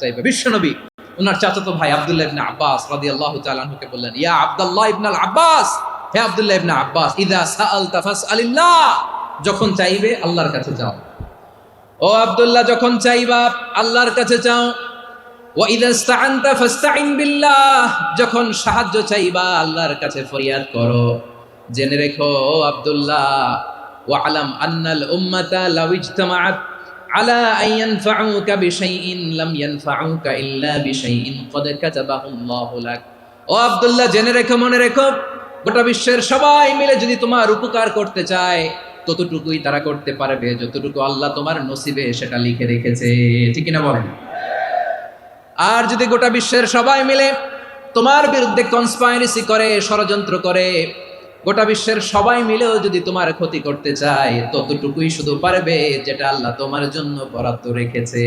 চাইবে। বিশ্বনবী ওনার চাচাতো ভাই আব্দুল্লাহ ইবনে আব্বাস রাদিয়াল্লাহু তাআলা আনহুকে বললেন, ইয়া আব্দুল্লাহ ইবনে আল আব্বাস, হে আব্দুল্লাহ ইবনে আব্বাস, ইদা সাআলতা ফাসআলিল্লাহ, যখন চাইবে আল্লাহর কাছে যাও। ও আব্দুল্লাহ, যখন চাইবা আল্লাহর কাছে চাও ওয়া ইদা ইসতাআনতা ফাসতাইন বিল্লাহ, যখন সাহায্য চাইবা আল্লাহর কাছে ফরিয়াদ করো। জেনে রেখো, ও আব্দুল্লাহ, ওয়ালাম আন্নাল উম্মাতা লাউ ইজতামাআত আলা আইয়ান ফাউকা বিশাইইন লাম ইয়ানফাউকা ইল্লা বিশাইইন, কদ কাতাবাহুল্লাহু লাক। ও আব্দুল্লাহ, জেনে রেখো, মনে রেখো, গোটা বিশ্বের সবাই মিলে যদি তোমার উপকার করতে চায়, ততটুকুই তারা করতে পারবে, যতটুকু আল্লাহ তোমার নসিবে সেটা লিখে রেখেছে। ঠিক না বলেন? আর যদি গোটা বিশ্বের সবাই মিলে তোমার বিরুদ্ধে কনস্পাইরেসি করে, ষড়যন্ত্র করে গোটা বিশ্বের সবাই মিলেও যদি তোমার ক্ষতি করতে চায়, ততটুকুই শুধু পারবে যেটা আল্লাহ তোমার জন্য বরাদ্দ রেখেছে।